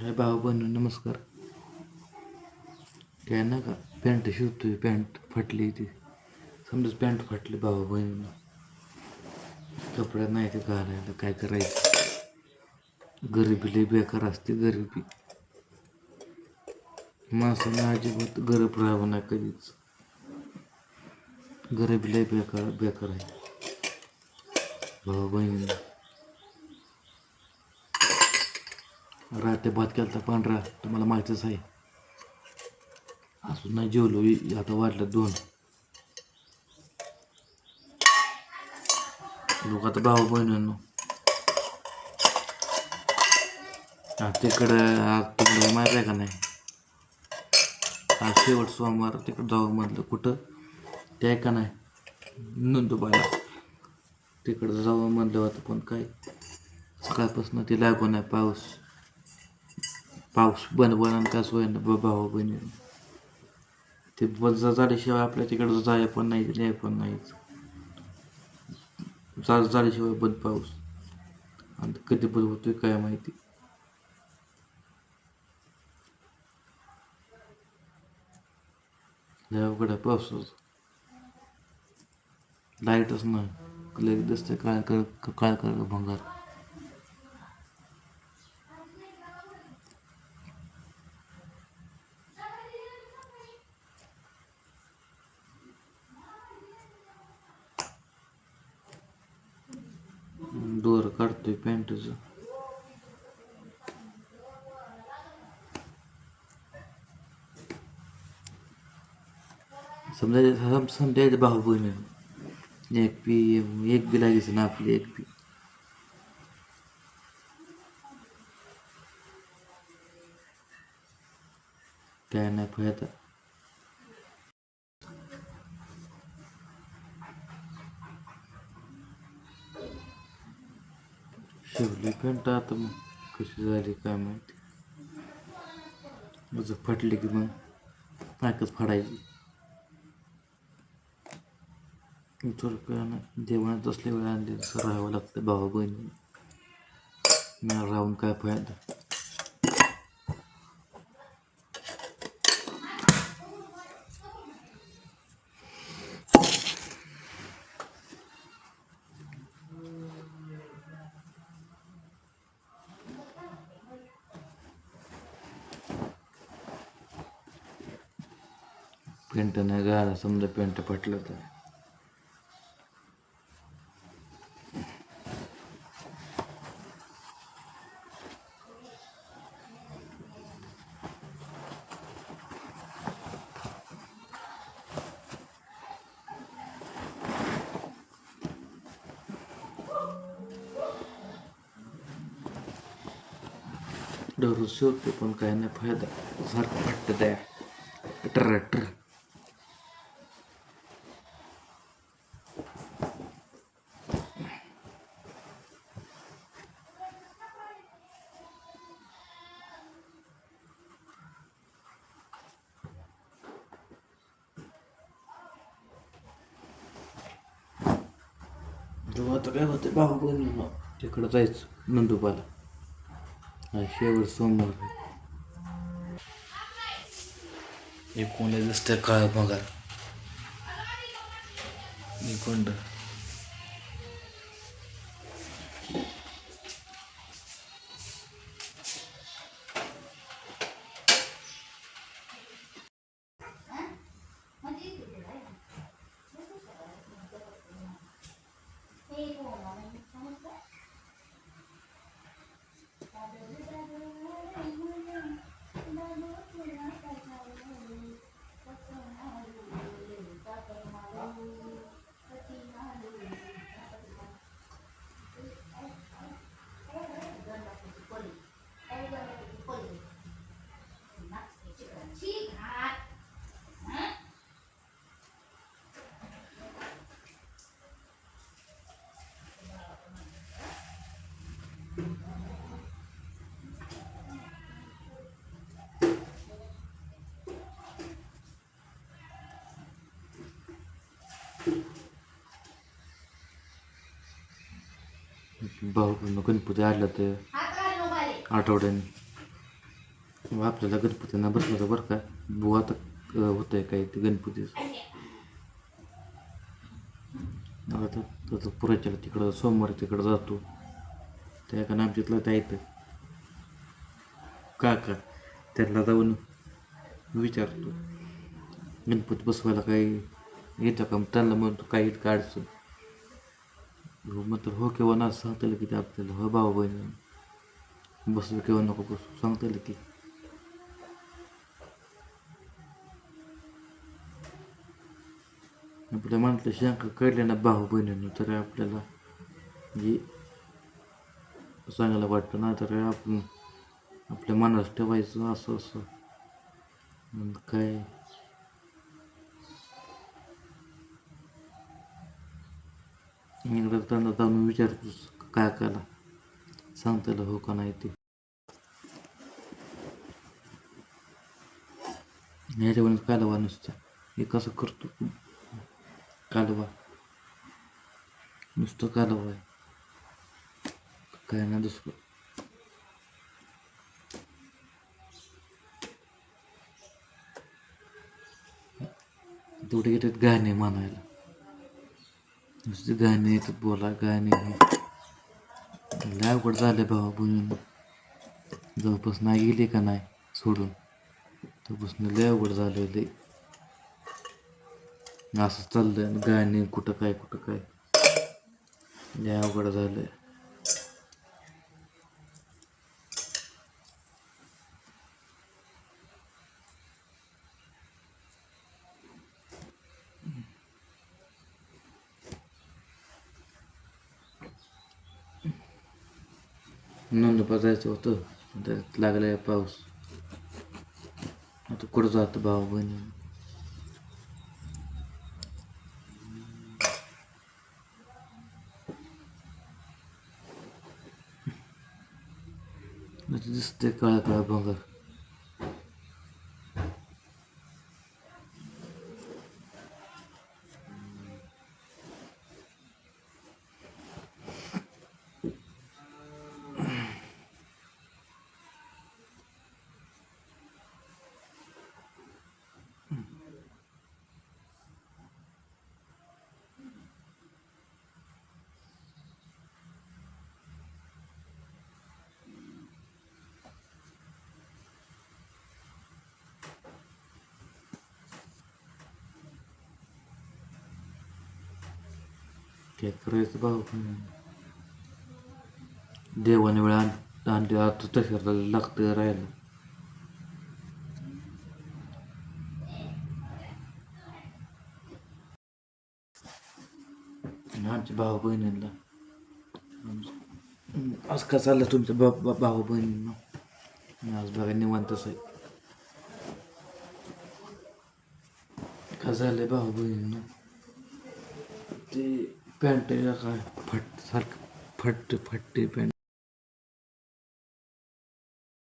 हाय भाऊ बनू नमस्कार. काय ना का पॅन्ट शिवतोय पॅन्ट फाटली ती. समजाच पॅन्ट फाटली भाऊ बहिण कपड्या नाही ते घालायला काय करायचं? गरिबी बेकार असते गरिबी. माणसाने अजिबात गरीब राहावं नाही कधीच. गरिबी बेकार बेकार आहे. भाऊ बहिणी राते भात केलता पांढरा तुम्हाला माहितीच आहे. असून नाही जेवलो आता वाटलं दोन. लोक आता भाऊ बहिणींनो. तिकडं आज तिकडं माहीत आहे का नाही? आज शेवट सोमवार तिकडं जाऊ म्हटलं कुठं? ते आहे का नाही? नंदुबाला तिकडं जाऊ म्हणलं होतं पण काय? सकाळपासून ते लागू नाही पाऊस. पाऊस बन बन का सोय ना भाऊ बहिणी ते बस झाल्याशिवाय आपल्या तिकडं जाय पण नाही न्याय पण नाहीच जा झाल्याशिवाय बंद पाऊस. आणि कधी बंद होतोय काय माहिती. लय अवघड आहे लाईटच नाही. लगेच दिसते काय कळ काय कर भंगार. ते काढतोय पॅन्टचं. समजा सम समजायचं भाऊ बहिणी एक पी एक बी लागायचं ना आपली एक पी. काय नाही आता. शिवली पेंट आता मग कशी झाली काय माहिती. माझं फाटली की मग नाकच फाडायची. जेवणात असल्या वेळा आणले सर राहावं लागतं भावा बहिणी राहून काय फायदा. पेंट नाही घाला समजा पेंट फाटलं तर. डरू शिवते पण काय नाही फायदा. सारखं वाटतं त्या. अटर होतं आता काय होते बाबा बहिणी तिकडं जायचं नंदुबाला. शेवट सोमवार एक कोणी काळ पगार निकोंड. भाऊ गणपती आलं तर आठवड्याने. मग आपल्याला गणपतींना बसवायचं बरं का? बुवा आता होत आहे काय ते गणपतीचं? आता त्याचं पुराच्याला तिकडं सोमवारी तिकडं जातो. त्या कारण आमच्यातलं त्या येतं काका त्यांना जाऊन विचारतो. गणपती बसवायला काही येतं का? त्यांना म्हणतो काही काढचं अडचण? हो मग हो किंवा ना सांगता येईल की ते आपल्याला हो भाऊ बहिणी बसू किंवा नको बसू सांगता येईल की आपल्या मनातल्या शंका कळल्या ना भाऊ बहिणींना तर आपल्याला जे सांगायला वाटतं ना तर आपण आपल्या मनात ठेवायचं असं असं. मग काय? एकदा त्यांना जाऊन विचारतोस काय काला सांगता हो का नाही ते. ह्याच्यावर कालवा नुसतं. हे कसं करतो? कालवा. नुसतं कालवा आहे. काय ना दुसरं. तेवढे येतात गाणे म्हणायला. नुसते गाणे येतात बोला गाणे हे लय अवघड झाले भावा बोलून. जवळपास नाही गेले का नाही सोडून? तोपासून लय अवघड झालं लय. असं चाललंय गाणे कुठं काय कुठं काय? लय अवघड झालंय. नंदुपा जायचं होतं. त्यात लागलाय पाऊस. आता कुठं जातं भाऊ बहिणी? दिसते काळा काळा भंगार. काय करायचं भाऊ बहिणी देवाने वेळ आण- आणली आता तशाला लागतं राहायला आणि आमच्या भाऊ बहिणींना आज का चाललं तुमच्या बा बा- भाऊ बहिणींना आज बघा पॅन्ट काय फट सारखं फट फट्टी पॅन्ट.